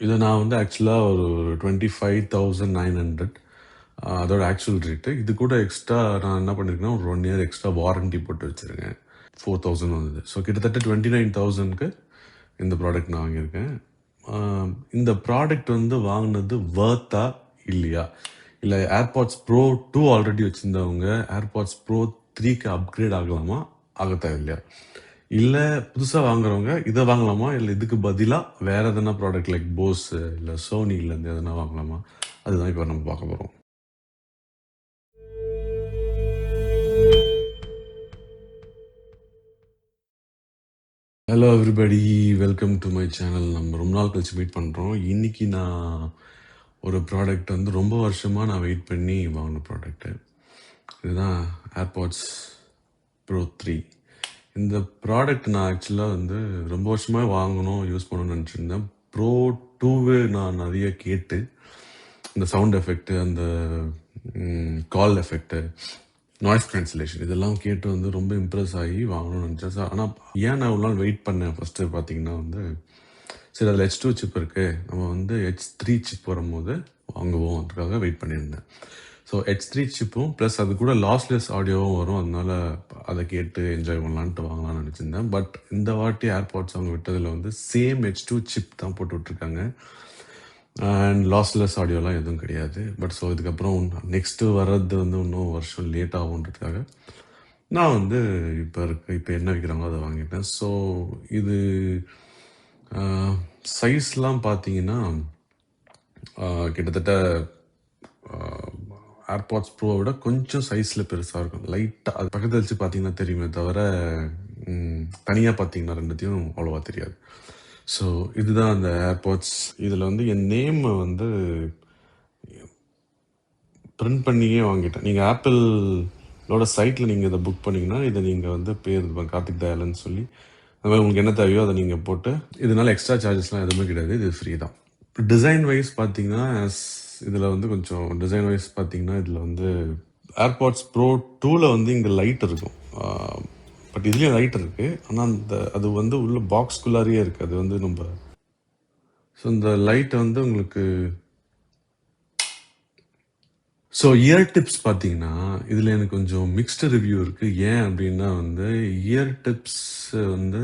இதை நான் வந்து ஆக்சுவலாக ஒரு twenty five thousand nine hundred அதோட ஆக்சுவல் ரேட்டு இது கூட எக்ஸ்ட்ரா நான் என்ன பண்ணியிருக்கேன்னா ஒரு ஒன் இயர் எக்ஸ்ட்ரா வாரண்டி போட்டு வச்சுருக்கேன். ஃபோர் தௌசண்ட் வந்தது. ஸோ கிட்டத்தட்ட டுவெண்ட்டி நைன் தௌசண்ட்க்கு இந்த ப்ராடக்ட் நான் வாங்கியிருக்கேன். இந்த ப்ராடக்ட் வந்து வாங்கினது வர்த்தா இல்லையா? இல்லை ஏர்பாட்ஸ் ப்ரோ டூ ஆல்ரெடி வச்சுருந்தவங்க ஏர்பாட்ஸ் ப்ரோ த்ரீக்கு அப்கிரேட் ஆகலாமா? ஆக தேவையில்லையா இல்லை புதுசாக வாங்குறவங்க இதை வாங்கலாமா? இல்லை இதுக்கு பதிலாக வேறு எதனா ப்ராடக்ட் லைக் போஸ் இல்லை சோனிலேருந்து எதனா வாங்கலாமா? அதுதான் இப்போ நம்ம பார்க்க போகிறோம் hello everybody welcome to my channel நம்ம ரொம்ப நாள் கழிச்சு மீட் பண்ணுறோம் இன்றைக்கி நான் ஒரு ப்ராடக்ட் வந்து ரொம்ப வருஷமாக நான் வெயிட் பண்ணி வாங்கின ப்ராடக்ட்டு இதுதான் ஏர்பாட்ஸ் ப்ரோ த்ரீ இந்த ப்ராடக்ட் நான் ஆக்சுவலாக வந்து ரொம்ப வருஷமாக வாங்கணும் யூஸ் பண்ணணும்னு நினச்சிருந்தேன். ப்ரோ டூவே நான் நிறைய கேட்டு இந்த சவுண்ட் எஃபெக்ட் அந்த கால் எஃபெக்ட்டு நாய்ஸ் கேன்சலேஷன் இதெல்லாம் கேட்டு வந்து ரொம்ப இம்ப்ரெஸ் ஆகி வாங்கணும்னு நினச்சேன். சார் ஆனால் ஏன் நான் இவ்வளோ நாள் வெயிட் பண்ணேன்? ஃபஸ்ட்டு பார்த்தீங்கன்னா வந்து சரி அதில் ஹெச் டூ சிப் இருக்கு. நம்ம வந்து ஹெச் த்ரீ சிப் வரும்போது வாங்குவோம். அதுக்காக வெயிட் பண்ணியிருந்தேன். ஸோ ஹெச் த்ரீ சிப்பும் ப்ளஸ் அது கூட லாஸ்லெஸ் ஆடியோவும் வரும். அதனால அதை கேட்டு என்ஜாய் பண்ணலான்ட்டு வாங்கலாம்னு நினச்சிருந்தேன். பட் இந்த வாட்டி ஏர்பாட்ஸ் அவங்க விட்டதில் வந்து சேம் ஹெச் டூ சிப் தான் போட்டு விட்ருக்காங்க அண்ட் லாஸ்லெஸ் ஆடியோலாம் எதுவும் கிடையாது. பட் ஸோ இதுக்கப்புறம் நெக்ஸ்ட்டு வர்றது வந்து இன்னும் வருஷம் லேட் ஆகுன்றதுக்காக நான் வந்து இப்போ இருக்க இப்போ என்ன விற்கிறாங்களோ அதை வாங்கிட்டேன். ஸோ இது சைஸ்லாம் பார்த்தீங்கன்னா கிட்டத்தட்ட ஏர்பாட்ஸ் ப்ரோவை விட கொஞ்சம் சைஸில் பெருசாக இருக்கும். லைட்டாக அது பக்கத்தில் வச்சு பார்த்தீங்கன்னா தெரியுமே தவிர தனியாக பார்த்தீங்கன்னா ரெண்டுத்தையும் அவ்வளோவா தெரியாது. ஸோ இதுதான் அந்த ஏர்பாட்ஸ் இதில் வந்து என் நேம் வந்து பிரிண்ட் பண்ணியே வாங்கிட்டேன். நீங்கள் ஆப்பிளோட சைட்டில் நீங்கள் இதை புக் பண்ணிங்கன்னா இதை நீங்கள் வந்து பேர் கார்த்திக் தயாலன்னு சொல்லி அந்த மாதிரி உங்களுக்கு என்ன தேவையோ அதை நீங்கள் போட்டு இதனால எக்ஸ்ட்ரா சார்ஜஸ்லாம் எதுவுமே கிடையாது. இது ஃப்ரீ தான். டிசைன் வைஸ் பார்த்தீங்கன்னா இதில் வந்து கொஞ்சம் டிசைன் வைஸ் பார்த்தீங்கன்னா இதில் வந்து ஏர்பாட்ஸ் ப்ரோ டூவில் வந்து இங்கே லைட் இருக்கும். பட் இதுலேயும் லைட் இருக்குது ஆனால் அந்த அது வந்து உள்ள பாக்ஸ்குள்ளாரியே இருக்குது அது வந்து நம்ம ஸோ இந்த லைட் வந்து உங்களுக்கு ஸோ இயர் டிப்ஸ் பார்த்தீங்கன்னா இதில் எனக்கு கொஞ்சம் மிக்ஸ்டு ரிவ்யூ இருக்குது ஏன் அப்படின்னா வந்து இயர் டிப்ஸ் வந்து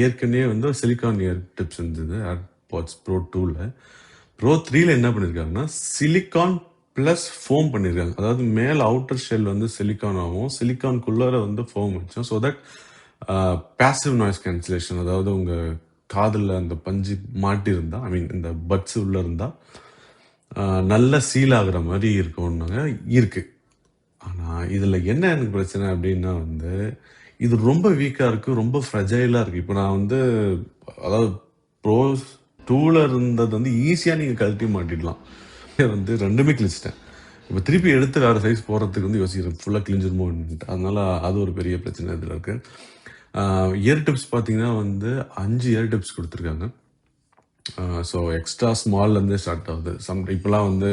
ஏற்கனவே வந்து சிலிக்கான் இயர் டிப்ஸ் இருந்தது ஏர்பாட்ஸ் ப்ரோ டூவில் ரோ த்ரீல என்ன பண்ணியிருக்காங்கன்னா சிலிக்கான் ப்ளஸ் ஃபோம் பண்ணியிருக்காங்க அதாவது மேலே அவுட்டர் ஷெல் வந்து சிலிக்கான் ஆகும். சிலிக்கான்குள்ளார வந்து ஃபோம் வச்சோம் so that passive noise cancellation அதாவது உங்கள் காதில் அந்த பஞ்சு மாட்டியிருந்தா ஐ மீன் இந்த பட்ஸ் உள்ள இருந்தால் uh, நல்ல சீல் ஆகுற மாதிரி இருக்கும்னாங்க இருக்கு. ஆனால் இதில் என்ன எனக்கு பிரச்சனை அப்படின்னா வந்து இது ரொம்ப வீக்காக இருக்குது ரொம்ப ஃப்ரெஜைலாக இருக்குது இப்போ நான் வந்து அதாவது ப்ரோ டூவில் இருந்தது வந்து ஈஸியாக நீங்கள் கழட்டி மாட்டிடலாம். வந்து ரெண்டுமே கிழிச்சிட்டேன். இப்போ திருப்பி எடுத்து வேறு சைஸ் போகிறதுக்கு வந்து யோசிக்கிறேன். ஃபுல்லாக கிழிஞ்சிருமோன்ட்டு அதனால அது ஒரு பெரிய பிரச்சனை இதில் இருக்குது இயர் டிப்ஸ் பார்த்தீங்கன்னா வந்து அஞ்சு இயர் டிப்ஸ் கொடுத்துருக்காங்க. ஸோ எக்ஸ்ட்ரா ஸ்மால்லேருந்தே ஸ்டார்ட் ஆகுது. சம் இப்போலாம் வந்து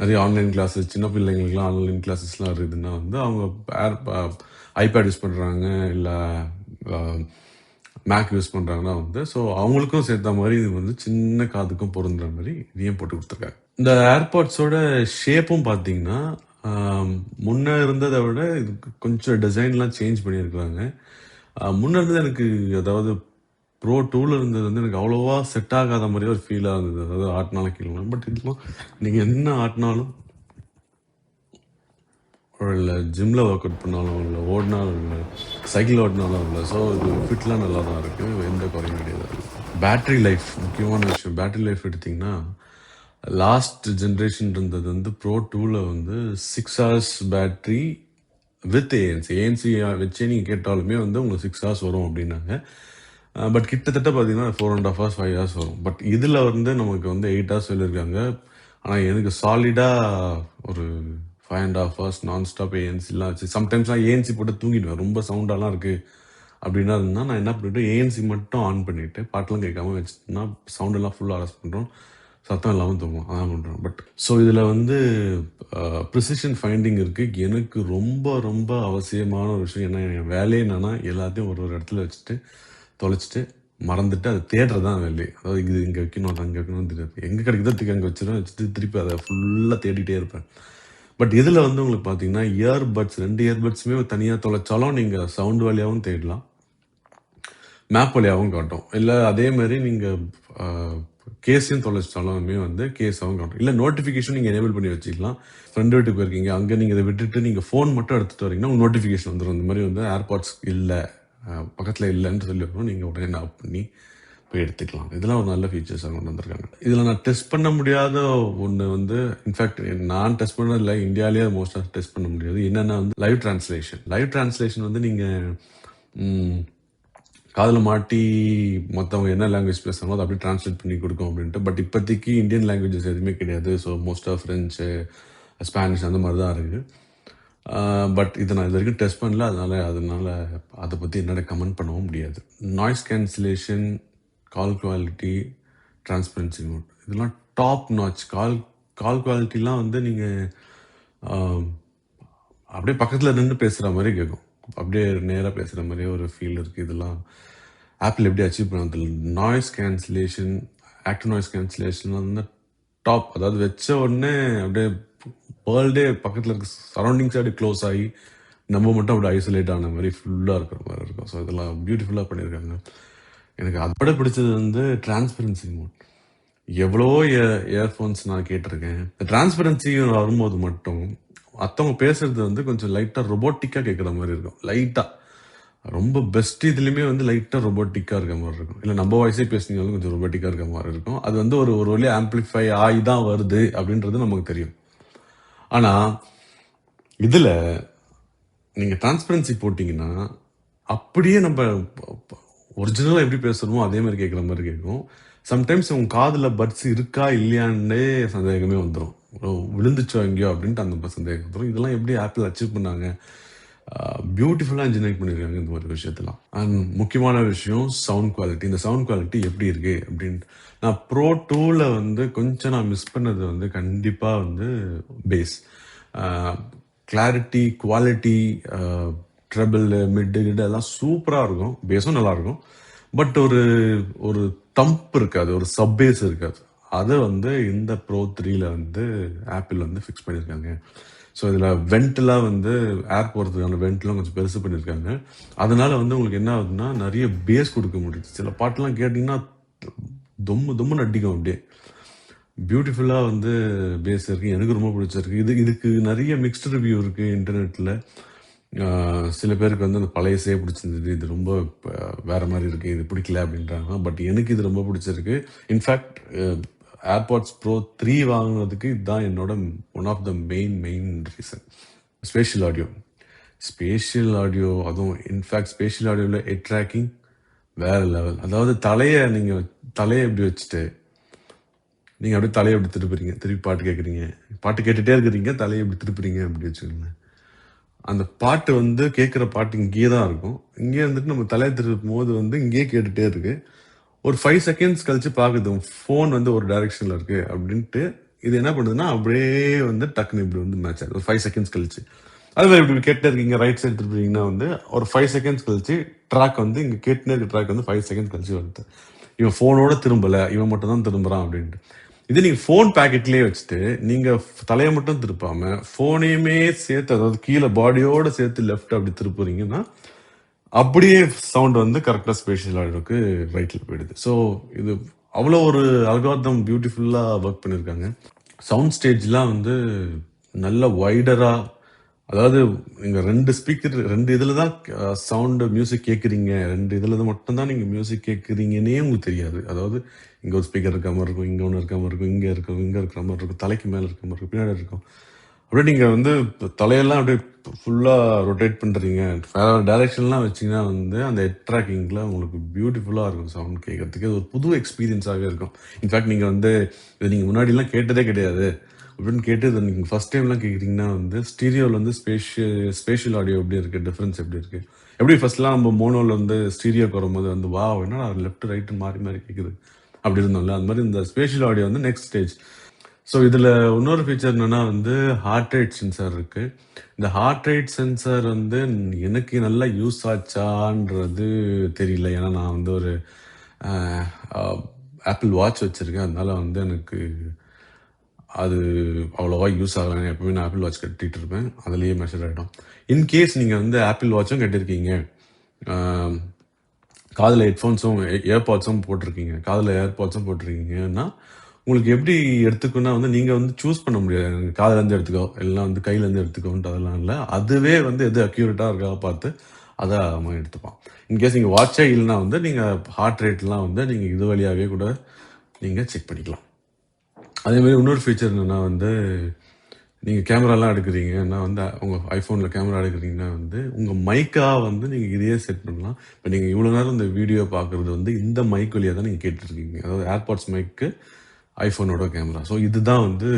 நிறைய ஆன்லைன் கிளாஸஸ் சின்ன பிள்ளைங்களுக்குலாம் ஆன்லைன் கிளாஸஸ்லாம் இருக்குதுன்னா வந்து அவங்க ஏர் ஐபேட் யூஸ் பண்ணுறாங்க இல்லை மேக் யூஸ் பண்ணுறாங்கன்னா வந்து ஸோ அவங்களுக்கும் சேர்த்த மாதிரி இது வந்து சின்ன காதுக்கும் பொருந்துற மாதிரி இதையும் போட்டு கொடுத்துருக்காங்க. இந்த ஏர்பாட்ஸோட ஷேப்பும் பார்த்தீங்கன்னா முன்னே இருந்ததை விட இது கொஞ்சம் டிசைன்லாம் சேஞ்ச் பண்ணியிருக்காங்க முன்னே இருந்தது எனக்கு அதாவது ப்ரோ டூவில் இருந்தது வந்து எனக்கு அவ்வளோவா செட் ஆகாத மாதிரி ஒரு ஃபீலாக இருந்தது. அதாவது ஆட்டினாலும் கீழே பட் இதெல்லாம் நீங்கள் என்ன ஆட்டினாலும் இல்லை ஜிம்மில் ஒர்க் அவுட் பண்ணாலும் இல்லை ஓடினாலும் இல்லை சைக்கிள் ஓடினாலும் இல்லை ஸோ இது ஃபிட்லாம் நல்லா தான் இருக்குது எந்த குறையும் கிடையாது. பேட்ரி லைஃப் முக்கியமான விஷயம் பேட்ரி லைஃப் எடுத்திங்கன்னா லாஸ்ட் ஜென்ரேஷன் இருந்தது வந்து ப்ரோ டூவில் வந்து six hours battery with ANC ANC வச்சே நீங்கள் கேட்டாலுமே வந்து உங்களுக்கு சிக்ஸ் ஹவர்ஸ் வரும் அப்படின்னாங்க. பட் கிட்டத்தட்ட பார்த்தீங்கன்னா four and half hours five hours வரும். பட் இதில் வந்து நமக்கு வந்து எயிட் ஹவர்ஸ் சொல்லியிருக்காங்க. ஆனால் எனக்கு சாலிடாக ஒரு ஃபைவ் அண்ட் ஆஃப் ஹவர்ஸ் நான் ஸ்டாப் ஏஎன்சிலாம் வச்சு சம்டைம்ஸ்லாம் ஏஎன்சி போட்டு தூங்கிடுவேன். ரொம்ப சவுண்டாலாம் இருக்குது அப்படின்னா இருந்தால் நான் என்ன பண்ணிவிட்டு ஏஎன்சி மட்டும் ஆன் பண்ணிவிட்டு பாட்டெலாம் கேட்காம வச்சுட்டேன்னா சவுண்டெல்லாம் ஃபுல்லாக அரெஸ்ட் பண்ணுறோம் சத்தம் இல்லாமல் தூங்கும் அதான் பண்ணுறோம் பட் ஸோ இதில் வந்து ப்ரிசிஷன் ஃபைண்டிங் இருக்குது எனக்கு ரொம்ப ரொம்ப அவசியமான ஒரு விஷயம் என்ன என் வேலையே என்னென்னா எல்லாத்தையும் ஒரு ஒரு இடத்துல வச்சுட்டு தொலைச்சிட்டு மறந்துட்டு அதை தேடுறது தான் வேலை. அதாவது இது இங்கே வைக்கணும் அங்கே வைக்கணும் தெரியாது. எங்கே கிடைக்குதோ தூக்கி அங்கே வச்சிடும் வச்சுட்டு திருப்பி அதை ஃபுல்லாக தேடிட்டே இருப்பேன். பட் இதில் வந்து உங்களுக்கு பார்த்தீங்கன்னா இயர்பட்ஸ் ரெண்டு இயர்பட்ஸுமே தனியாக தொலைச்சாலும் நீங்கள் சவுண்ட் வழியாகவும் தேடலாம். மேப் வழியாகவும் காட்டும். இல்லை அதே மாதிரி நீங்கள் கேஸையும் தொலைச்சிட்டாலுமே வந்து கேஸாகவும் காட்டும். இல்லை நோட்டிஃபிகேஷன் நீங்கள் எனேபிள் பண்ணி வச்சுக்கலாம். ஃப்ரெண்டு வீட்டுக்கு போயிருக்கீங்க அங்கே நீங்கள் இதை விட்டுட்டு நீங்கள் ஃபோன் மட்டும் எடுத்துகிட்டு வரீங்கன்னா உங்கள் நோட்டிஃபிகேஷன் வந்துடும் இந்த மாதிரி வந்து ஏர்பாட்ஸ் இல்லை பக்கத்தில் இல்லைன்னு சொல்லி வரும் நீங்கள் உடனே ஆஃப் பண்ணி போய் எடுத்துக்கலாம். இதெல்லாம் ஒரு நல்ல ஃபீச்சர்ஸாக கொண்டு வந்திருக்காங்க. இதில் நான் டெஸ்ட் பண்ண முடியாத ஒன்று வந்து இன்ஃபேக்ட் நான் டெஸ்ட் பண்ணதில்லை. இந்தியாவிலேயே மோஸ்ட்டாக டெஸ்ட் பண்ண முடியாது. என்னென்னா வந்து லைவ் டிரான்ஸ்லேஷன் லைவ் டிரான்ஸ்லேஷன் வந்து நீங்கள் காதில் மாட்டி மற்றவங்க என்ன லாங்குவேஜ் பேசுகிறாங்களோ அதை அப்படியே ட்ரான்ஸ்லேட் பண்ணி கொடுக்கும் அப்படின்ட்டு. பட் இப்போதைக்கு இந்தியன் லாங்குவேஜஸ் எதுவுமே கிடையாது. ஸோ மோஸ்ட்டாக ஃப்ரெஞ்சு ஸ்பானிஷ் அந்த மாதிரி தான் இருக்குது பட் இதை நான் இது வரைக்கும் டெஸ்ட் பண்ணல. அதனால் அதனால் அதை பற்றி என்னால் கமெண்ட் பண்ணவும் முடியாது. Noise cancellation call quality transparency mode இதெல்லாம் டாப் நாச் கால் கால் குவாலிட்டிலாம் வந்து நீங்கள் அப்படியே பக்கத்தில் நின்று பேசுகிற மாதிரி கேட்கும் அப்படியே நேராக பேசுகிற மாதிரியே ஒரு ஃபீல் இருக்குது இதெல்லாம். ஆப்பிள் எப்படி அச்சீவ் பண்ணுறது noise cancellation active noise cancellation வந்து டாப் அதாவது வச்ச உடனே அப்படியே வேர்ல்டே பக்கத்தில் இருக்க சரௌண்டிங்ஸ் அப்படியே க்ளோஸ் ஆகி நம்ம மட்டும் அப்படியே ஐசோலேட் ஆன மாதிரி ஃபுல்லாக இருக்கிற மாதிரி இருக்கும். ஸோ இதெல்லாம் பியூட்டிஃபுல்லாக பண்ணியிருக்காங்க. எனக்கு அதை பிடிச்சது வந்து டிரான்ஸ்பரன்சி மோட் எவ்வளோ இயர்ஃபோன்ஸ் நான் கேட்டிருக்கேன். இந்த டிரான்ஸ்பரன்சி வரும்போது மட்டும் மற்றவங்க பேசுறது வந்து கொஞ்சம் லைட்டாக ரொபோட்டிக்காக கேட்குற மாதிரி இருக்கும். லைட்டாக ரொம்ப பெஸ்ட் இதுலேயுமே வந்து லைட்டாக ரொபோட்டிக்காக இருக்க மாதிரி இருக்கும். இல்லை நம்ம வாய்ஸே பேசுனீங்களும் கொஞ்சம் ரொபோட்டிக்காக இருக்க மாதிரி இருக்கும். அது வந்து ஒரு ஒரு வழியாக ஆம்பிளிஃபை ஆகி தான் வருது அப்படின்றது நமக்கு தெரியும். ஆனால் இதில் நீங்கள் டிரான்ஸ்பரன்சி போட்டிங்கன்னா அப்படியே நம்ம ஒரிஜினலாக எப்படி பேசுகிறோமோ அதே மாதிரி கேட்குற மாதிரி கேட்கும். சம்டைம்ஸ் உங்கள் காதில் பட்ஸ் இருக்கா இல்லையான்னே சந்தேகமே வந்துடும் விழுந்துச்சோ எங்கேயோ அப்படின்ட்டு அந்த சந்தேகம் வந்துடும் இதெல்லாம் எப்படி ஆப்பிள் அச்சீவ் பண்ணாங்க? பியூட்டிஃபுல்லாக இன்ஜினியர் பண்ணியிருக்காங்க இந்த மாதிரி விஷயத்தெல்லாம். அண்ட் முக்கியமான விஷயம் சவுண்ட் குவாலிட்டி இந்த சவுண்ட் குவாலிட்டி எப்படி இருக்குது அப்படின்ட்டு நான் ப்ரோ டூவில் வந்து கொஞ்சம் நான் மிஸ் பண்ணது வந்து கண்டிப்பாக வந்து bass clarity quality treble mid கிட்டு எல்லாம் சூப்பராக இருக்கும். பேஸும் நல்லாயிருக்கும். பட் ஒரு ஒரு தம்ப் இருக்காது. ஒரு சப்பேஸ் இருக்காது. அதை வந்து இந்த ப்ரோ த்ரீல வந்து ஆப்பிள் வந்து ஃபிக்ஸ் பண்ணியிருக்காங்க. ஸோ இதில் வெண்ட்லாம் வந்து ஏர் போகிறதுக்கான வெண்ட்லாம் கொஞ்சம் பெருசு பண்ணியிருக்காங்க. அதனால வந்து உங்களுக்கு என்ன ஆகுதுன்னா நிறைய பேஸ் கொடுக்க முடியுது. சில பாட்டெலாம் கேட்டிங்கன்னா தொம்மு தொம்முன்னு அடிக்கும் அப்படியே. பியூட்டிஃபுல்லாக வந்து பேஸ் இருக்குது எனக்கு ரொம்ப பிடிச்சிருக்கு. இது இதுக்கு நிறைய மிக்ஸ்டு ரிவ்யூ இருக்குது இன்டர்நெட்டில் சில பேருக்கு வந்து அந்த பழையசே பிடிச்சிருந்தது. இது ரொம்ப வேற மாதிரி இருக்குது இது பிடிக்கல அப்படின்றாங்க. பட் எனக்கு இது ரொம்ப பிடிச்சிருக்கு. இன்ஃபேக்ட் ஏர்பாட்ஸ் ப்ரோ த்ரீ வாங்கினதுக்கு இதுதான் என்னோட one of the main main reason spatial audio spatial audio அதுவும் இன்ஃபேக்ட் ஸ்பேஷியல் ஆடியோவில் ஹெட் ட்ராக்கிங் வேற லெவல் அதாவது தலையை நீங்கள் தலையை எப்படி வச்சுட்டு நீங்கள் அப்படியே தலையை எப்படி திருப்புறீங்க? திருப்பி பாட்டு கேட்குறீங்க பாட்டு கேட்டுகிட்டே இருக்கிறீங்க தலையை எப்படி திருப்புறீங்க? அப்படி வச்சுக்கோங்க அந்த பாட்டு வந்து கேட்குற பாட்டு இங்கேயே தான் இருக்கும். இங்கே வந்துட்டு நம்ம தலையை திருப்பும் போது வந்து இங்கேயே கேட்டுகிட்டே இருக்கு. ஒரு ஃபைவ் செகண்ட்ஸ் கழிச்சு பார்க்குது ஃபோன் வந்து ஒரு டைரக்ஷனில் இருக்கு அப்படின்ட்டு இது என்ன பண்ணுதுன்னா அப்படியே வந்து டக்குன்னு இப்படி வந்து மேட்ச் ஆகுது. ஒரு ஃபைவ் செகண்ட்ஸ் கழிச்சு. அது மாதிரி இப்படி கேட்டே இருக்கீங்க ரைட் சைடு திருப்பிங்கன்னா வந்து ஒரு ஃபைவ் செகண்ட்ஸ் கழிச்சு ட்ராக் வந்து இங்கே கேட்டுனே இருக்க ட்ராக் வந்து ஃபைவ் செகண்ட்ஸ் கழிச்சு வருது. இவன் ஃபோனோட திரும்பலை இவன் மட்டும் தான் திரும்புகிறான் அப்படின்ட்டு. இது நீங்க ஃபோன் பேக்கெட்லயே வச்சுட்டு நீங்க தலையை மட்டும் திருப்பாம ஃபோனையுமே சேர்த்து அதாவது கீழே பாடியோட சேர்த்து லெஃப்ட் அப்படி திருப்புறீங்கன்னா அப்படியே சவுண்ட் வந்து கரெக்டாக ஸ்பேஷியல் ஆடியோக்கு ரைட்டில் போயிடுது. ஸோ இது அவ்வளோ ஒரு அல்கார்தம் பியூட்டிஃபுல்லாக ஒர்க் பண்ணியிருக்காங்க. சவுண்ட் ஸ்டேஜ்லாம் வந்து நல்ல வைடராக அதாவது நீங்கள் ரெண்டு ஸ்பீக்கர் ரெண்டு இதில் தான் சவுண்டு மியூசிக் கேட்குறீங்க ரெண்டு இதில் மட்டும்தான் நீங்கள் மியூசிக் கேட்குறீங்கன்னே உங்களுக்கு தெரியாது. அதாவது இங்கே ஒரு ஸ்பீக்கர் இருக்க மாதிரி இருக்கும் இங்கே ஒன்று இருக்க மாதிரி இருக்கும் இங்கே இருக்கும் இங்கே இருக்கிற மாதிரி இருக்கும் தலைக்கு மேலே இருக்க மாதிரி இருக்கும் பின்னாடி இருக்கும். அப்படியே நீங்கள் வந்து தலையெல்லாம் அப்படியே ஃபுல்லாக ரொட்டேட் பண்ணுறீங்க வேற டைரக்ஷன்லாம் வச்சிங்கன்னா வந்து அந்த ஹெட் ட்ராக்கிங்கில் உங்களுக்கு பியூட்டிஃபுல்லாக இருக்கும் சவுண்ட் கேட்குறதுக்கு அது ஒரு புது எக்ஸ்பீரியன்ஸாகவே இருக்கும். இன்ஃபேக்ட் நீங்கள் வந்து இது நீங்கள் முன்னாடிலாம் கேட்டதே கிடையாது. அப்படின்னு கேட்டு இதை நீங்கள் ஃபஸ்ட் டைம்லாம் கேட்குறீங்கன்னா வந்து ஸ்டீரியோவில் வந்து ஸ்பேஷியல் ஸ்பேஷியல் ஆடியோ எப்படி இருக்குது டிஃப்ரென்ஸ் எப்படி இருக்குது எப்படி ஃபஸ்ட்லாம் நம்ம மோனோவில் வந்து ஸ்டீரியோக்கு வரும்போது வந்து வா என்னடா லெஃப்ட் ரைட்டு மாறி மாறி கேட்குது அப்படி இருந்தோம்ல. அந்த மாதிரி இந்த ஸ்பேஷியல் ஆடியோ வந்து நெக்ஸ்ட் ஸ்டேஜ் ஸோ இதில் இன்னொரு ஃபீச்சர் என்னென்னா வந்து ஹார்ட் ரேட் சென்சார் இருக்குது இந்த ஹார்ட் ரேட் சென்சார் வந்து எனக்கு நல்லா யூஸ் ஆச்சான்றது தெரியல. ஏன்னா நான் வந்து ஒரு ஆப்பிள் வாட்ச் வச்சுருக்கேன். அதனால் வந்து எனக்கு அது அவ்வளோவா யூஸ் ஆகலை. எப்பவுமே நான் ஆப்பிள் வாட்ச் கட்டிட்டு இருப்பேன். அதுலேயே மெஷர் ஆகிடும் இன்கேஸ் நீங்கள் வந்து ஆப்பிள் வாட்சும் கட்டியிருக்கீங்க காதில் ஹெட்ஃபோன்ஸும் ஏர்பாட்ஸும் போட்டிருக்கீங்க. காதில் ஏர்பாட்ஸும் போட்டிருக்கீங்கன்னா உங்களுக்கு எப்படி எடுத்துக்கணும்னா வந்து நீங்கள் வந்து சூஸ் பண்ண முடியாது. காதிலேருந்து எடுத்துக்கோ எல்லாம் வந்து கையிலேருந்து எடுத்துக்கோன்ட்டு அதெல்லாம் இல்லை. அதுவே வந்து எது அக்யூரேட்டாக இருக்கா பார்த்து அதை அவன் எடுத்துப்பான் இன்கேஸ் நீங்கள் வாட்சே இல்லைன்னா வந்து நீங்கள் ஹார்ட் ரேட்லாம் வந்து நீங்கள் இது வழியாகவே கூட நீங்கள் செக் பண்ணிக்கலாம். அதே மாதிரி இன்னொரு ஃபீச்சர் என்னென்னா வந்து நீங்கள் கேமராலாம் எடுக்கிறீங்கன்னா வந்து உங்கள் ஐஃபோனில் கேமரா எடுக்கிறீங்கன்னா வந்து உங்கள் மைக்காக வந்து நீங்கள் இதையே செட் பண்ணலாம். இப்போ நீங்கள் இவ்வளோ நேரம் இந்த வீடியோ பார்க்குறது வந்து இந்த மைக் வழியாக தான் நீங்கள் கேட்டுருக்கீங்க அதாவது ஏர்பாட்ஸ் மைக்கு ஐஃபோனோட கேமரா. ஸோ இதுதான் வந்து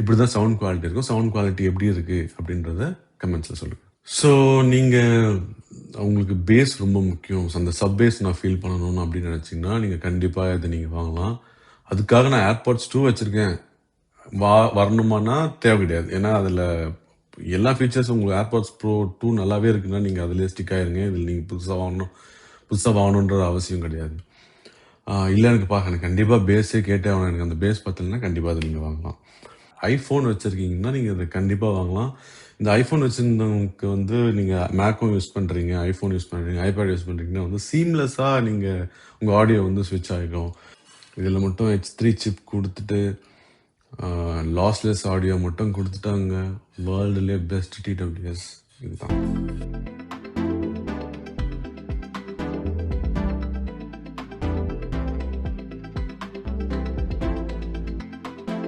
இப்படி தான் சவுண்ட் குவாலிட்டி இருக்கும். சவுண்ட் குவாலிட்டி எப்படி இருக்குது அப்படின்றத கமெண்ட்ஸில் சொல்லுங்கள் ஸோ நீங்கள் உங்களுக்கு பேஸ் ரொம்ப முக்கியம். அந்த சப் பேஸ் நான் ஃபீல் பண்ணணும் அப்படின்னு நினச்சிங்கன்னா நீங்கள் கண்டிப்பாக இதை நீங்கள் வாங்கலாம். அதுக்காக நான் ஏர்பாட்ஸ் டூ வச்சுருக்கேன். வா வரணுமானா தேவை கிடையாது. ஏன்னா அதில் எல்லா ஃபீச்சர்ஸும் உங்களுக்கு ஏர்பாட்ஸ் ப்ரோ டூ நல்லாவே இருக்குன்னா நீங்கள் அதிலே ஸ்டிக் ஆயிருங்க. இதில் நீங்கள் புதுசாக வாங்கணும் புதுசாக வாங்கணுன்ற அவசியம் கிடையாது. இல்லை எனக்கு பார்க்கணும் கண்டிப்பாக பேஸே கேட்டே ஆகணும். எனக்கு அந்த பேஸ் பார்த்தீங்கன்னா கண்டிப்பாக அதை நீங்கள் வாங்கலாம். ஐஃபோன் வச்சுருக்கீங்கன்னா நீங்கள் அதை கண்டிப்பாக வாங்கலாம். இந்த ஐஃபோன் வச்சுருந்தவங்களுக்கு வந்து நீங்கள் மேக்கும் யூஸ் பண்ணுறீங்க ஐஃபோன் யூஸ் பண்ணுறீங்க ஐபேட் யூஸ் பண்ணுறீங்கன்னா வந்து சீம்லெஸ்ஸாக நீங்கள் உங்கள் ஆடியோ வந்து ஸ்விட்ச் ஆகிடும் இதில் மட்டும் ஹெச் த்ரீ சிப் கொடுத்துட்டு லாஸ்லெஸ் ஆடியோ மட்டும் கொடுத்துட்டாங்க. வேர்ல்டுலேயே பெஸ்ட் டிடபிள்யூஎஸ் இதுதான்.